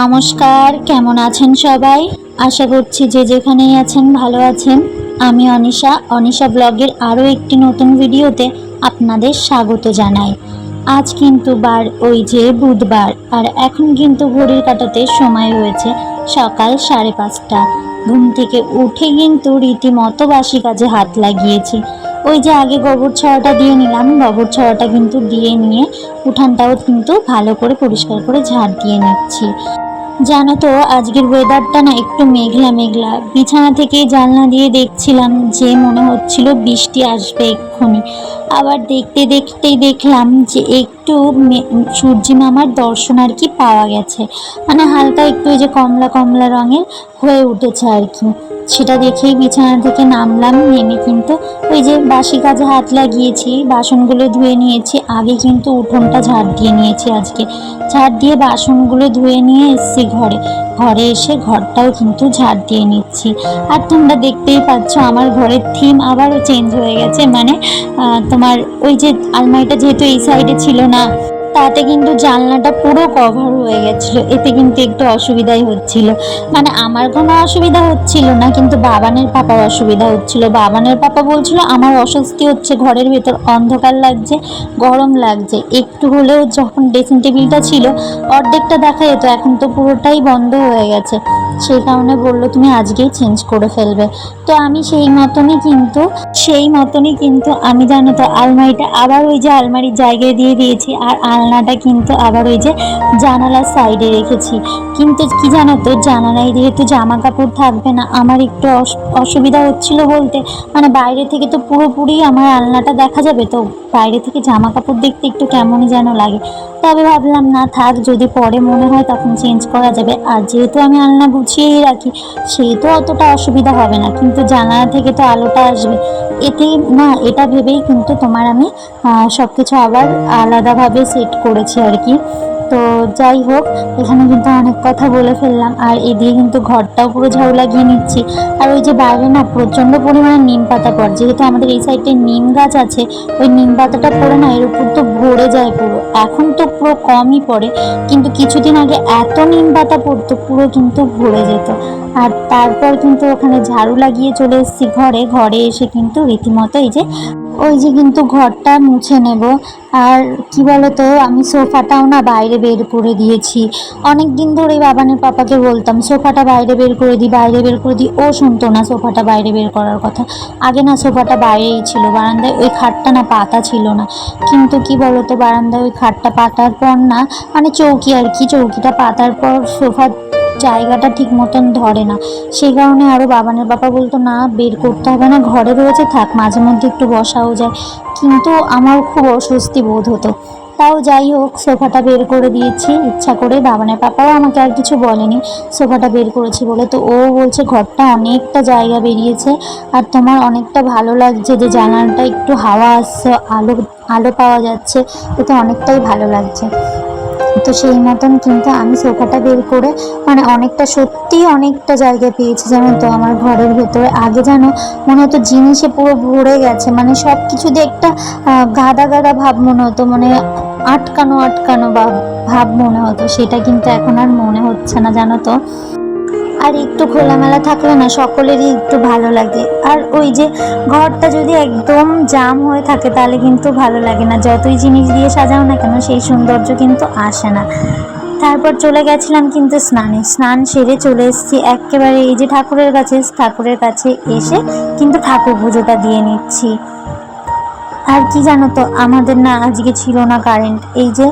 নমস্কার, কেমন আছেন সবাই? আশা করছি যে যেখানেই আছেন ভালো আছেন। আমি অনিশা অনিশা ব্লগের আরও একটি নতুন ভিডিওতে আপনাদের স্বাগত জানাই। আজ কিন্তু বার, ওই যে বুধবার, আর এখন কিন্তু ঘড়ির কাটাতে সময় হয়েছে সকাল সাড়ে পাঁচটা। ঘুম থেকে উঠে কিন্তু রীতিমতো বাসি কাজে হাত লাগিয়েছি। ওই যে আগে গোবর ছড়াটা দিয়ে নিলাম, গোবর ছড়াটা কিন্তু দিয়ে নিয়ে উঠানটাও কিন্তু ভালো করে পরিষ্কার করে ঝাড় দিয়ে নিচ্ছি। জানো তো, আজকের ওয়েদারটা না একটু মেঘলা মেঘলা। বিছানা থেকে জানলা দিয়ে দেখছিলাম যে মনে হচ্ছিল বৃষ্টি আসবে এক্ষুনি। আবার দেখতে দেখতেই দেখলাম যে একটু সূর্যি মামার দর্শন আর কি পাওয়া গেছে। মানে হালকা একটু ওই যে কমলা কমলা রঙের হয়ে উঠেছে আর কি। সেটা দেখেই বিছানা থেকে নামলাম, নেমে কিন্তু ওই যে বাসি কাজে হাত লাগিয়েছি, বাসনগুলো ধুয়ে নিয়েছি। আগে কিন্তু উঠোনটা ঝাড় দিয়ে নিয়েছি আজকে। ঝাড় দিয়ে বাসনগুলো ধুয়ে নিয়ে এসেছি ঘরে। ঘরে এসে ঘরটাও কিন্তু ঝাড় দিয়ে নিচ্ছি। আর তোমরা দেখতেই পাচ্ছ আমার ঘরের থিম আবারও চেঞ্জ হয়ে গেছে। মানে তোমার ওই যে আলমারিটা যেহেতু এই সাইডে ছিল না, তাতে কিন্তু জানলাটা পুরো কভার হয়ে গেছিল। এতে কিন্তু একটু অসুবিধাই হচ্ছিল। মানে আমার কোনো অসুবিধা হচ্ছিল না, কিন্তু বাবানের পাপার অসুবিধা হচ্ছিল। বাবানের পাপা বলছিল, আমার অস্বস্তি হচ্ছে, ঘরের ভেতর অন্ধকার লাগছে, গরম লাগছে। একটু হলেও যখন ড্রেসিং টেবিলটা ছিল, অর্ধেকটা দেখা যেত, এখন তো পুরোটাই বন্ধ হয়ে গেছে। সেই কারণে বলল, তুমি আজকেই চেঞ্জ করে ফেলবে। তো আমি সেই মতনই কিন্তু, সেই মতনই কিন্তু আমি জানো তো আলমারিটা আবার ওই যে আলমারির জায়গায় দিয়ে দিয়েছি আর আলনাটা কিন্তু আবার ওই যে জানালার সাইডে রেখেছি। কিন্তু কি জানো তো, জানালায় যেহেতু জামা কাপড় থাকবে না, আমার একটু অস- অসুবিধা হচ্ছিল বলতে মানে বাইরে থেকে তো পুরোপুরি আমার আলনাটা দেখা যাবে, তো বাইরে থেকে জামা কাপড় দেখতে একটু কেমনই যেন লাগে। তবে ভাবলাম, না থাক, যদি পরে মনে হয় তখন চেঞ্জ করা যাবে। আর যেহেতু আমি আলনা গুছিয়েই রাখি সেহেতু অতটা অসুবিধা হবে না। কিন্তু জানালা থেকে তো আলোটা আসবে। এতেই না, এটা ভেবেই কিন্তু তোমার আমি সব কিছু আবার আলাদাভাবে সেট করেছি আর কি। তো যাই হোক, এখানে কিন্তু অনেক কথা বলে ফেললাম। আর এদিকে কিন্তু ঘরটাও পুরো ঝাড়ু লাগিয়ে নিচ্ছি। আর ওই যে বাইরে না, প্রচণ্ড পরিমাণে নিম পাতা পড়ে। যেহেতু আমাদের এই সাইডে নিম গাছ আছে, ওই নিম পাতাটা পড়ে না, এর উপর তো ভরে যায় পুরো এখন তো পুরো কমই পড়ে, কিন্তু কিছুদিন আগে এত নিম পাতা পড়তো, পুরো কিন্তু ভরে যেত। আর তারপর কিন্তু ওখানে ঝাড়ু লাগিয়ে চলে এসেছি ঘরে। ঘরে এসে কিন্তু রীতিমতো এই যে ওই যে কিন্তু ঘরটা মুছে নেব। আর কি বলতো, আমি সোফাটাও না বাইরে বের করে দিয়েছি। অনেক দিন ধরেই বাবানের পাপাকে বলতাম, সোফাটা বাইরে বের করে দিই বাইরে বের করে দিই ও শুনতো না সোফাটা বাইরে বের করার কথা। আগে না সোফাটা বাইরেই ছিল, বারান্দায় ওই খাটটা না পাতা ছিল না। কিন্তু কি বলতো, বারান্দায় ওই খাটটা পাতার পর না মানে চৌকি আর কি, চৌকিটা পাতার পর সোফার জায়গাটা ঠিক মতন ধরে না। সেই কারণে আরও বাবানের বাবা বলতো, না, বের করতে হবে না, ঘরে রয়েছে, থাক, মাঝে মধ্যে একটু বসাও যায়। কিন্তু আমার খুব অস্বস্তি বোধ হতো। তাও যাই হোক, সোফাটা বের করে দিয়েছি, ইচ্ছা করে। বাবানের পাপাও আমাকে আর কিছু বলেনি, সোফাটা বের করেছি বলে। তো ও বলছে, ঘরটা অনেকটা জায়গা বেরিয়েছে, আর তোমার অনেকটা ভালো লাগছে, যে জানালাটা একটু হাওয়া আসছে, আলো আলো পাওয়া যাচ্ছে, এতে অনেকটাই ভালো লাগছে। তো সেই মতন কিন্তু আমি সোফাটা বের করে মানে অনেকটা সত্যি অনেকটা জায়গা পেয়েছি জানো তো আমার ঘরের ভেতরে। আগে যেন মনে হতো জিনিসে পুরো ভরে গেছে মানে সব কিছু দিয়ে একটা গাদা গাদা ভাব মনে হতো মানে আটকানো আটকানো ভাব ভাব মনে হতো। সেটা কিন্তু এখন আর মনে হচ্ছে না জানো তো। আর একটু খোলামেলা থাকলে না সকলেরই একটু ভালো লাগে। আর ওই যে ঘরটা যদি একদম জাম হয়ে থাকে তাহলে কিন্তু ভালো লাগে না। যতই জিনিস দিয়ে সাজাও না কেন সেই সৌন্দর্য কিন্তু আসে না। তারপর চলে গেছিলাম কিন্তু স্নানে। স্নান সেরে চলে এসেছি একেবারে এই যে ঠাকুরের কাছে ঠাকুরের কাছে এসে কিন্তু ঠাকুর পুজোটা দিয়ে নিচ্ছি। আর কি জানো তো, আমাদের না আজকে ছিল না কারেন্ট এই যে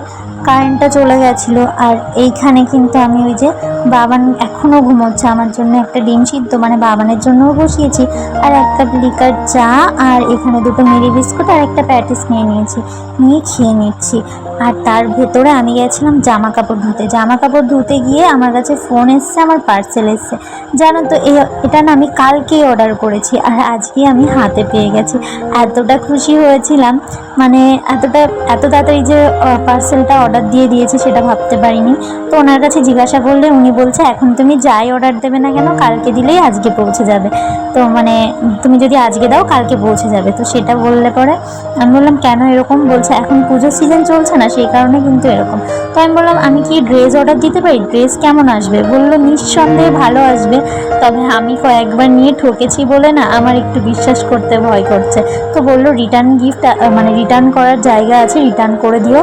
কারেন্টটা চলে গেছিল আর এইখানে কিন্তু আমি ওই যে বাবান এখনও ঘুমোচ্ছে। আমার জন্য একটা ডিম সিদ্ধ মানে বাবানের জন্যও বসিয়েছি। আর একটা লিকার চা আর এখানে দুটো মেরি বিস্কুট আর একটা প্যাটিস নিয়ে নিয়েছি, নিয়ে খেয়ে নিচ্ছি। আর তার ভেতরে আমি গেছিলাম জামা কাপড় ধুতে। জামা কাপড় ধুতে গিয়ে আমার কাছে ফোন এসছে, আমার পার্সেল এসছে। জানো তো এটা না আমি কালকেই অর্ডার করেছি আর আজকে আমি হাতে পেয়ে গেছি। এতটা খুশি হয়েছিলাম মানে এতটা, এত তাড়াতাড়ি যে পার্সেলটা অর্ডার দিয়ে দিয়েছে সেটা ভাবতে পারিনি। তো ওনার কাছে জিজ্ঞাসা করলে উনি বলছে, এখন তুমি যাই অর্ডার দেবে না কেন, কালকে দিলেই আজকে পৌঁছে যাবে। তো মানে তুমি যদি আজকে দাও, কালকে পৌঁছে যাবে। তো সেটা বললে পরে আমি বললাম, কেন এরকম? বলছে, এখন পুজোর সিজন চলছে না, সেই কারণে কিন্তু এরকম। তো আমি বললাম, আমি কি ড্রেস অর্ডার দিতে পারি? ড্রেস কেমন আসবে? বলল, নিঃসন্দেহে ভালো আসবে, তবে আমি কয়েকবার নিয়ে ঠকেছি বলে না, আমার একটু বিশ্বাস করতে ভয় করছে। তো বলল রিটার্ন গিফট মানে রিটার্ন করার জায়গা আছে রিটার্ন করে দিও,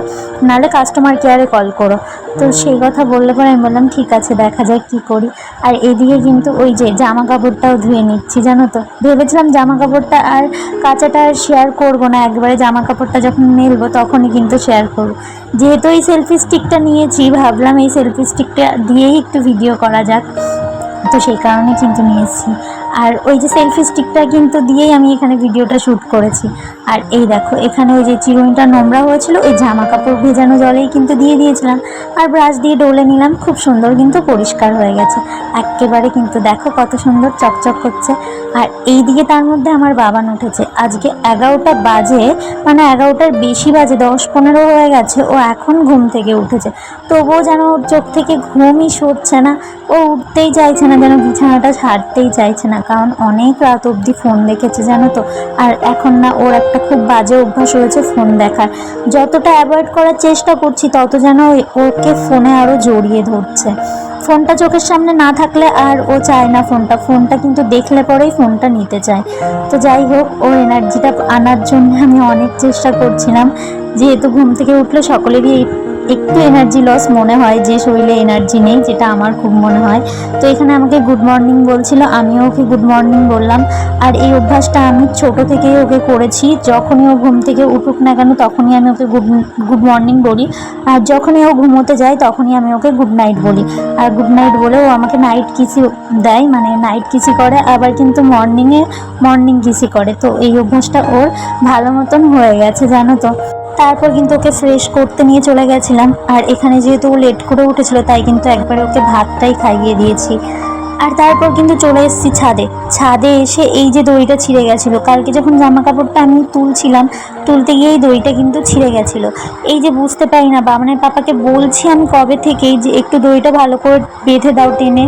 নাহলে কাস্টমার কেয়ারে কল করো। তো সেই কথা বললে পরে আমি বললাম, ঠিক আছে, দেখা যাক কী করি। আর এদিকে কিন্তু ওই যে জামা কাপড়টাও ধুয়ে নিচ্ছি, জানো তো? ভেবেছিলাম জামা কাপড়টা আর কাঁচাটা আর শেয়ার করব না, একবারে জামা কাপড়টা যখন মেলবো তখনই কিন্তু শেয়ার করব। যেহেতু এই সেলফি স্টিকটা নিয়েছি, ভাবলাম এই সেলফি স্টিকটা দিয়েই একটু ভিডিও করা যাক। তো সেই কারণে কিন্তু নিয়েছি। আর ওই যে সেলফি স্টিকটা কিন্তু দিয়েই আমি এখানে ভিডিওটা শ্যুট করেছি। আর এই দেখো, এখানে ওই যে চিরুনিটা নোংরা হয়েছিল, ওই জামা কাপড় ভেজানো জলেই কিন্তু দিয়ে দিয়েছিলাম। আর ব্রাশ দিয়ে ডলে নিলাম, খুব সুন্দর কিন্তু পরিষ্কার হয়ে গেছে। একেবারে কিন্তু দেখো কত সুন্দর চকচক করছে। আর এই দিকে তার মধ্যে আমার বাবান উঠেছে। আজকে এগারোটা বাজে মানে এগারোটার বেশি বাজে, দশ পনেরো হয়ে গেছে, ও এখন ঘুম থেকে উঠেছে। তবুও যেন ওর চোখ থেকে ঘুমই সরছে না। ও উঠতেই চাইছে না, যেন বিছানাটা ছাড়তেই চাইছে না। কারণ অনেক রাত অবধি ফোন দেখেছে, জানো তো? আর এখন না ওর একটা খুব বাজে অভ্যাস হয়েছে ফোন দেখার। যতটা অ্যাভয়েড করার চেষ্টা করছি, তত যেন ওকে ফোনে আরও জড়িয়ে ধরছে। ফোনটা চোখের সামনে না থাকলে আর ও চায় না ফোনটা। ফোনটা কিন্তু দেখলে পরেই ফোনটা নিতে চায়। তো যাই হোক ও এনার্জিটা আনার জন্য আমি অনেক চেষ্টা করছিলাম। যেহেতু ঘুম থেকে উঠলে সকলেরই একটু এনার্জি লস মনে হয়, যে শরীরে এনার্জি নেই, যেটা আমার খুব মনে হয়। তো এখানে আমাকে গুড মর্নিং বলছিল, আমিও ওকে গুড মর্নিং বললাম। আর এই অভ্যাসটা আমি ছোট থেকেই ওকে করেছি, যখনই ও ঘুম থেকে উঠুক না কেন, তখনই আমি ওকে গুড গুড মর্নিং বলি। আর যখনই ও ঘুমোতে যায়, তখনই আমি ওকে গুড নাইট বলি। আর গুড নাইট বলে ও আমাকে নাইট কিসি দেয় মানে নাইট কিসি করে, আবার কিন্তু মর্নিংয়ে মর্নিং কিসি করে। তো এই অভ্যাসটা ওর ভালো মতন হয়ে গেছে, জানো তো। তারপর কিন্তু ওকে ফ্রেশ করতে নিয়ে চলে গেছিলাম। আর এখানে যেহেতু ও লেট করে উঠেছিল, তাই কিন্তু একবারে ওকে ভাতটাই খাইয়ে দিয়েছি। আর তারপর কিন্তু চলে এসেছি ছাদে। ছাদে এসে এই যে দড়িটা ছিঁড়ে গেছিল, কালকে যখন জামা কাপড়টা আমি তুলছিলাম, তুলতে গিয়ে এই দড়িটা কিন্তু ছিঁড়ে গেছিল। এই যে বুঝতে পারি না, বা মানে পাপাকে বলছি আমি কবে থেকেই যে একটু দড়িটা ভালো করে বেঁধে দাও টেনে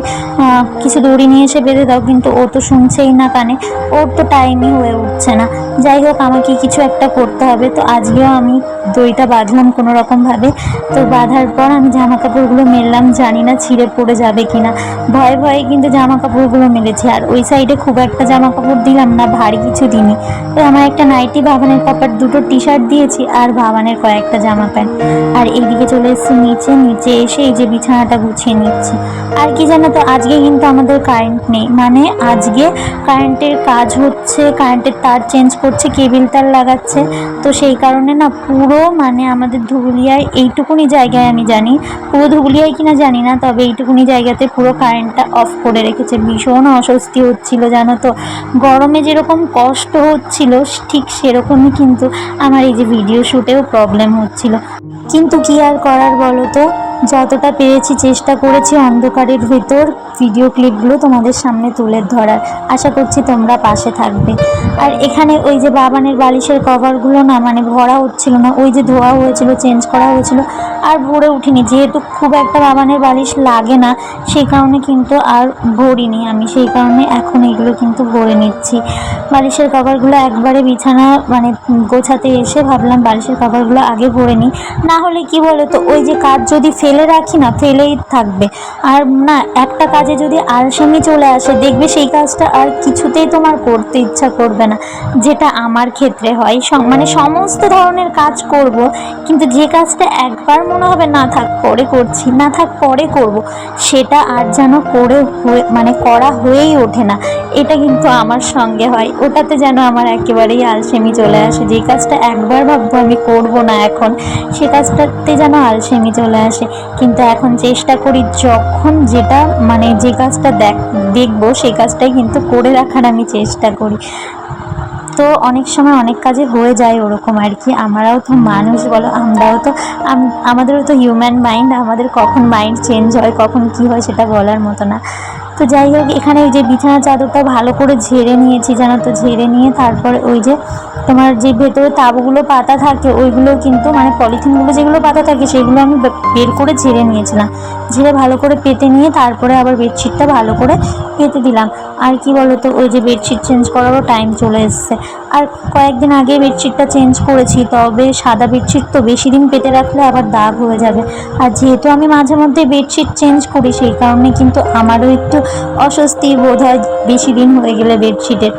কিছু দড়ি নিয়ে এসে বেঁধে দাও, কিন্তু ও তো শুনছেই না কানে। ওর তো টাইমই হয়ে উঠছে না। যাই হোক, আমাকে কিছু একটা করতে হবে। তো আজকেও আমি দড়িটা বাঁধলাম কোনো রকমভাবে তো বাঁধার পর আমি জামা কাপড়গুলো মেললাম, জানি না ছিঁড়ে পড়ে যাবে কিনা। ভয়ে ভয়ে কিন্তু জামা কাপড়গুলো মেলেছি। আর ওই সাইডে খুব একটা জামা কাপড় দিলাম না, ভারী কিছু দিইনি। তো আমার একটা নাইটি ভাবানের পাপার দুটো টি শার্ট দিয়েছি আর ভাবানের কয়েকটা জামা প্যান্ট। আর এইদিকে চলে এসেছি নিচে নিচে এসে এই যে বিছানাটা গুছিয়ে নিচ্ছি। আর কি জানো তো, আজকে কিন্তু আমাদের কারেন্ট নেই। মানে আজকে কারেন্টের কাজ হচ্ছে কারেন্টের তার চেঞ্জ করছে কেবিল তার লাগাচ্ছে। তো সেই কারণে না পুরো মানে আমাদের ধুবুলিয়ায় এইটুকুনি জায়গায় আমি জানি। পুরো ধুবুলিয়ায় কিনা জানি না, তবে এইটুকুনি জায়গাতে পুরো কারেন্টটা অফ করে রেখেছে। ভীষণ অস্বস্তি হচ্ছিল, জানো তো। গরমে যেরকম কষ্ট হচ্ছিল, ঠিক সেরকমই কিন্তু আমার এই যে ভিডিও শ্যুটেও প্রবলেম হচ্ছিল। কিন্তু কি আর করার বলো তো? যতটা পেরেছি চেষ্টা করেছি অন্ধকারের ভেতর ভিডিও ক্লিপগুলো তোমাদের সামনে তুলে ধরার। আশা করছি তোমরা পাশে থাকবে। আর এখানে ওই যে বাবানের বালিশের কভারগুলো না মানে ভরা হচ্ছিল না, ওই যে ধোয়া হয়েছিল চেঞ্জ করা হয়েছিল, আর ভরে উঠিনি। যেহেতু খুব একটা বাবানের বালিশ লাগে না, সেই কারণে কিন্তু আর ভরিনি আমি। সেই কারণে এখন এগুলো কিন্তু ভরে নিচ্ছি। বালিশের কভারগুলো একবারে বিছানা মানে গোছাতে এসে ভাবলাম বালিশের কভারগুলো আগে ভরে নিই। না হলে কি বলো তো ওই যে কাজ যদি ফেলে রাখি না ফেলেই থাকবে। আর না একটা কাজে যদি আলসেমি চলে আসে দেখবে সেই কাজটা আর কিছুতেই তোমার করতে ইচ্ছা করবে না যেটা আমার ক্ষেত্রে হয়। মানে সমস্ত ধরনের কাজ করব কিন্তু যে কাজটা একবার মনে হবে না থাক পরে করছি না থাক পরে করব সেটা আর যেন করে হয়ে মানে করা হয়েই ওঠে না। এটা কিন্তু আমার সঙ্গে হয়। ওটাতে যেন আমার একেবারেই আলসেমি চলে আসে। যে কাজটা একবার ভাববো আমি করব না এখন সে কাজটাতে যেন আলসেমি চলে আসে। কিন্তু এখন চেষ্টা করি যখন যেটা মানে যে কাজটা দেখ, দেখব সেই কাজটাই কিন্তু করে রাখার আমি চেষ্টা করি। তো অনেক সময় অনেক কাজে হয়ে যায় ওরকম আর কি। আমরাও তো মানুষ বলো, আমরাও তো আমাদেরও তো হিউম্যান মাইন্ড আমাদের কখন মাইন্ড চেঞ্জ হয়, কখন কি হয় সেটা বলার মতো না। তো যাই হোক, এখানে যে বিছানার চাদরটা ভালো করে ঝেড়ে নিয়েছি, জানো তো, ঝেড়ে নিয়ে তারপরে ওই যে তোমার যে ভেতরে তাবুগুলো পাতা থাকে, ওইগুলো কিন্তু মানে পলিথিনগুলো যেগুলো পাতা থাকে, সেগুলো আমি বের করে ঝেড়ে নিয়েছিলাম। ঝেড়ে ভালো করে পেতে নিয়ে তারপরে আবার বেডশিটটা ভালো করে পেতে দিলাম। আর কি বলো তো ওই যে বেডশিট চেঞ্জ করারও টাইম চলে এসছে। আর কয়েকদিন আগে বেডশিটটা চেঞ্জ করেছি, তবে সাদা বেডশিট তো বেশি দিন পেতে রাখলে আবার দাগ হয়ে যাবে। আর যেহেতু আমি মাঝে মধ্যে বেডশিট চেঞ্জ করি, সেই কারণে কিন্তু আমারও একটু অস্বস্তি বোধ হয় বেশি দিন হয়ে গেলে বেডশিটের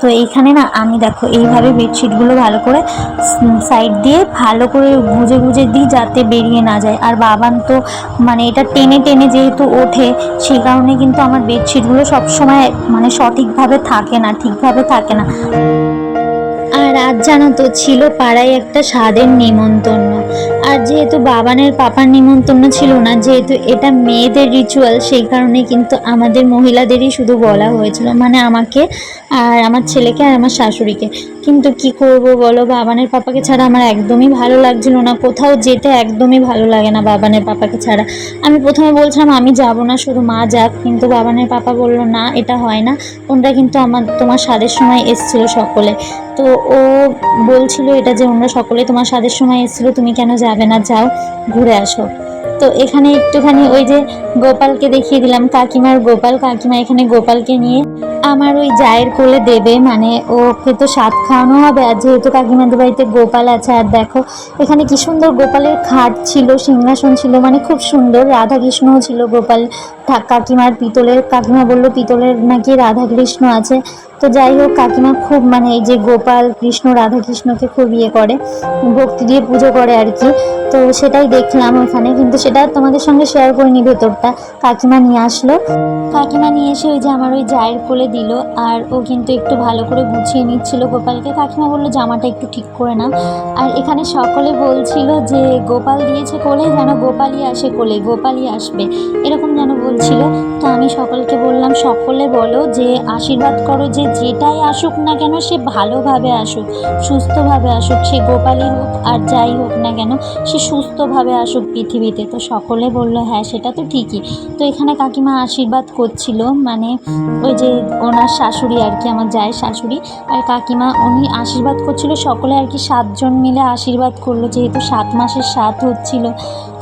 তো এইখানে না, আমি দেখো, এইভাবে বেডশিটগুলো ভালো করে সাইড দিয়ে ভালো করে গুজে গুজে দিই যাতে বেরিয়ে না যায়। আর বাবান তো মানে এটা টেনে টেনে যেহেতু ওঠে, সেই কারণে কিন্তু আমার বেডশিটগুলো সবসময় মানে সঠিকভাবে থাকে না, ঠিকভাবে থাকে না। আর আজ জানো তো, ছিল পাড়ায় একটা স্বাদের নিমন্ত্রণ আর যেহেতু বাবানের পাপার নিমন্ত্রণ ছিল না, যেহেতু এটা মেয়েদের রিচুয়াল সেই কারণে কিন্তু আমাদের মহিলাদেরই শুধু বলা হয়েছিল মানে আমাকে আর আমার ছেলেকে আর আমার শাশুড়িকে। কিন্তু কি করব বলো, বাবানের পাপাকে ছাড়া আমার একদমই ভালো লাগছিল না। কোথাও যেতে একদমই ভালো লাগে না বাবানের পাপাকে ছাড়া। আমি প্রথমে বলছিলাম, আমি যাব না, শুধু মা যাক। কিন্তু বাবানের পাপা বলল, না, এটা হয় না। ওনরা কিন্তু আমার, তোমার স্বাদের সময় এসছিল সকলে। তো ও বলছিল এটা যে ওনারা সকলে তোমার স্বাদের সময় এসেছিল, তুমি কেন যাবে না? যাও, ঘুরে আসো। তো এখানে একটুখানি ওই যে গোপালকে দেখিয়ে দিলাম, কাকিমার গোপাল। কাকিমা এখানে গোপালকে নিয়ে আমার ওই জায়ের কোলে দেবে মানে ওকে তো স্বাদ খাওয়ানো হবে। আর যেহেতু কাকিমাদের বাড়িতে গোপাল আছে, আর দেখো, এখানে কি সুন্দর গোপালের খাট ছিল, সিংহাসন ছিল মানে খুব সুন্দর। রাধাকৃষ্ণও ছিল গোপাল কাকিমার পিতলের, কাকিমা বলল পিতলের নাকি রাধা কৃষ্ণ আছে। তো যাই হোক, কাকিমা খুব মানে এই যে গোপাল, কৃষ্ণ রাধা কৃষ্ণকে খুব ইয়ে করে, ভক্তি দিয়ে পুজো করে আর কি। তো সেটাই দেখলাম ওখানে, কিন্তু সেটা তোমাদের সঙ্গে শেয়ার করিনি ভেতরটা। কাকিমা নিয়ে আসলো। কাকিমা নিয়ে এসে ওই যে আমার ওই জায়ের কোলে দিল, আর ও কিন্তু একটু ভালো করে গুছিয়ে নিচ্ছিল গোপালকে। কাকিমা বলল, জামাটা একটু ঠিক করে নাও। আর এখানে সকলে বলছিল যে, গোপাল দিয়েছে কোলে, যেন গোপালই আসে কোলে, গোপালই আসবে। এরকম যেন বলছিল তো আমি সকলকে বললাম, সকলে বলো যে আশীর্বাদ করো যে যেটাই আসুক না কেন সে ভালোভাবে আসুক, সুস্থভাবে আসুক, সে গোপালই হোক আর যাই হোক না কেন সে সুস্থভাবে আসুক পৃথিবীতে। তো সকলে বলল হ্যাঁ সেটা তো ঠিকই। তো এখানে কাকিমা আশীর্বাদ করছিল মানে ওই যে ওনার শাশুড়ি আর কি, আমার যায় শাশুড়ি আর কাকিমা, উনি আশীর্বাদ করছিল। সকলে আর কি সাতজন মিলে আশীর্বাদ করল, যেহেতু সাত মাসের সাত হচ্ছিল,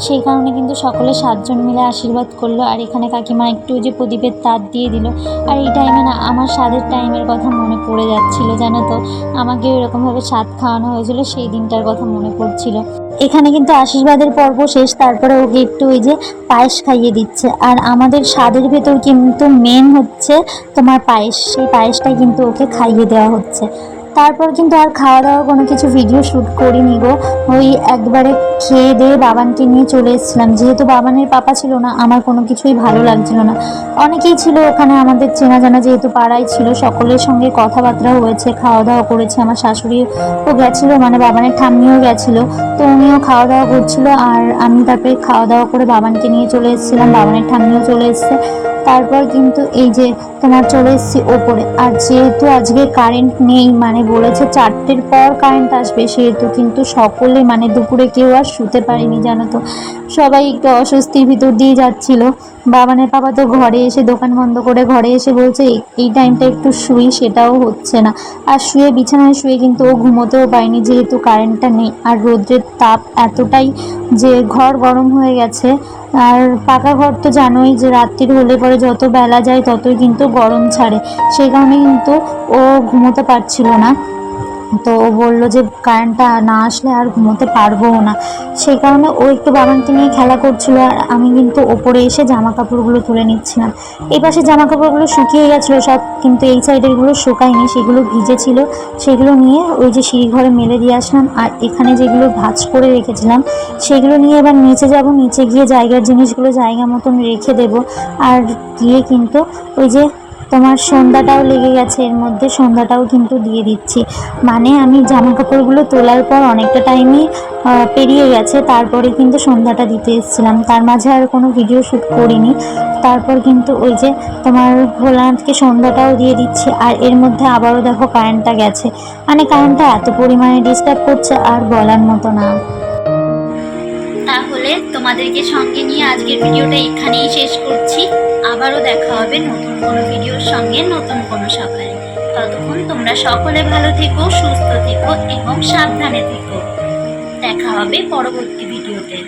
সেই কারণে কিন্তু সকলে সাতজন মিলে আশীর্বাদ করল। আর এখানে কাকিমা একটু যে প্রদীপের তার দিয়ে দিল। আর এই টাইমে না আমার স্বাদের টাইমের কথা মনে পড়ে যাচ্ছিল, জানো তো? আমাকে এরকমভাবে স্বাদ খাওয়ানো হয়েছিল, সেই দিনটার কথা মনে পড়ছিল। এখানে কিন্তু আশীর্বাদের পর্ব শেষ, তারপরে ওকে একটু ওই যে পায়েস খাইয়ে দিচ্ছে। আর আমাদের স্বাদের ভেতর কিন্তু মেন হচ্ছে তোমার পায়েস, সেই পায়েসটাই কিন্তু ওকে খাইয়ে দেওয়া হচ্ছে। তারপর কিন্তু আর খাওয়া দাওয়া কোনো কিছু ভিডিও শ্যুট করিনি গো। ওই একবারে খেয়ে দিয়ে বাবানকে নিয়ে চলে এসেছিলাম। যেহেতু বাবানের পাপা ছিল না, আমার কোনো কিছুই ভালো লাগছিল না। অনেকেই ছিল ওখানে আমাদের চেনা জানা যেহেতু পাড়ায় ছিল, সকলের সঙ্গে কথাবার্তা হয়েছে খাওয়া দাওয়া করেছে। আমার শাশুড়িও গেছিল মানে বাবানের ঠাম্মিও গেছিল, তো উনিও খাওয়া দাওয়া করছিল। আর আমি তারপরে খাওয়া দাওয়া করে বাবানকে নিয়ে চলে এসেছিলাম। বাবানের ঠাম্মিও চলে এসছে। তারপর কিন্তু এই যে তোমার চলে এসেছি ওপরে। আর যেহেতু আজকে কারেন্ট নেই মানে বলেছে চারটের পর কারেন্ট আসবে, সেহেতু কিন্তু সকলে মানে দুপুরে কেউ আর শুতে পারেনি, জানো তো। সবাই একটু অস্বস্তির ভিতর দিয়ে যাচ্ছিল। বাবানের বাবা তো ঘরে এসে দোকান বন্ধ করে ঘরে এসে বলছে, "এই- এই টাইমটা একটু শুই, সেটাও হচ্ছে না। আর শুয়ে, বিছানায় শুয়ে কিন্তু ও ঘুমোতেও পায়নি যেহেতু কারেন্টটা নেই। আর রোদ্রের তাপ এতটাই যে ঘর গরম হয়ে গেছে। আর পাকা ঘর তো জানোই যে রাত্রির হলে পরে যত বেলা যায় ততই কিন্তু গরম ছাড়ে। সেই কারণে কিন্তু ও ঘুমোতে পারছিল না। তো ও বলল যে কারেন্টটা না আসলে আর ঘুমোতে পারব না। সেই কারণে ও একটু বাবানকে নিয়ে খেলা করছিল আর আমি কিন্তু ওপরে এসে জামা কাপড়গুলো তুলে নিচ্ছিলাম। এই পাশে জামা কাপড়গুলো শুকিয়ে গেছিল, সব কিন্তু এই সাইডেরগুলো শুকায়নি, সেগুলো ভিজেছিল, সেগুলো নিয়ে ওই যে সিঁড়ি ঘরে মেলে দিয়ে আসলাম আর এখানে যেগুলো ভাঁজ করে রেখেছিলাম, সেগুলো নিয়ে এবার নিচে যাব, নিচে গিয়ে জায়গার জিনিসগুলো জায়গা মতন রেখে দেব। আর গিয়ে কিন্তু ওই যে তোমার সন্ধ্যাটাও লেগে গেছে, এর মধ্যে সন্ধ্যাটাও কিন্তু দিয়ে দিচ্ছি। মানে আমি জামা কাপড়গুলো তোলার পর অনেকটা টাইমই পেরিয়ে গেছে, তারপরে কিন্তু সন্ধ্যাটা দিতে এসেছিলাম। তার মাঝে আর কোনো ভিডিও শ্যুট করিনি। তারপর কিন্তু ওই যে তোমার ভোলানাথকে সন্ধ্যাটাও দিয়ে দিচ্ছি, আর এর মধ্যে আবারও দেখো কারেন্টটা গেছে। মানে কারেন্টটা এত পরিমাণে ডিস্টার্ব করছে আর বলার মতো না। তাহলে তোমাদেরকে সঙ্গে নিয়ে আজকের ভিডিওটা এখানেই শেষ করছি। আবারও দেখা হবে নতুন কোনো ভিডিওর সঙ্গে, নতুন কোনো সকালে। ততক্ষণ তোমরা সকলে ভালো থেকো, সুস্থ থেকো এবং সাবধানে থেকো। দেখা হবে পরবর্তী ভিডিওতে।